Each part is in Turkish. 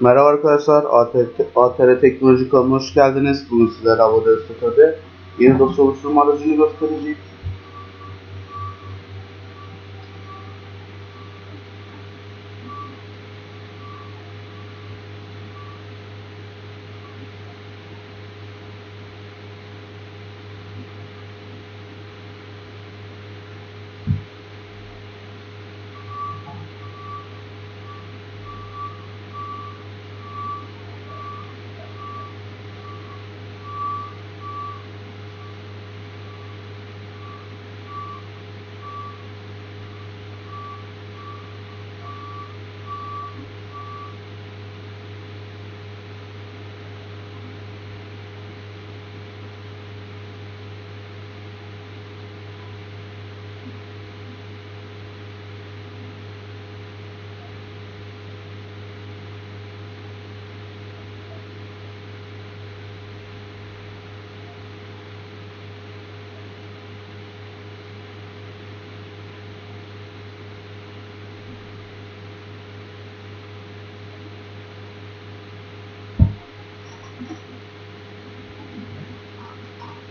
Merhaba arkadaşlar, ATR, ATR Teknoloji kanalına hoş geldiniz. Bugün sizlere Avada Statü'de yeni dosya oluşturma aracını göstereceğim.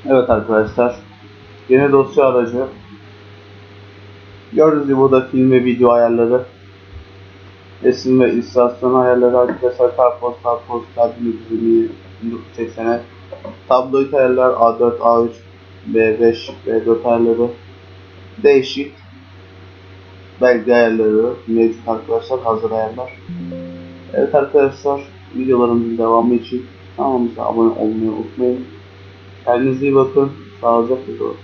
Evet arkadaşlar, yeni dosya aracı. Gördüğünüz gibi burada film ve video ayarları, resim ve illüstrasyon ayarları arkadaşlar, karpoz, kabin dizimi, 1980'e, tabloid ayarlar, A4, A3, B5, B4 ayarları, değişik belge ayarları mevcut arkadaşlar, hazır ayarlar. Evet arkadaşlar, videolarımızın devamı için kanalımıza abone olmayı unutmayın. Kendinize iyi bakın. Sağlıcakla kalın.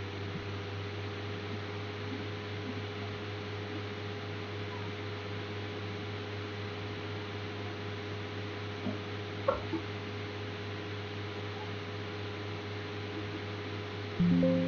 Thank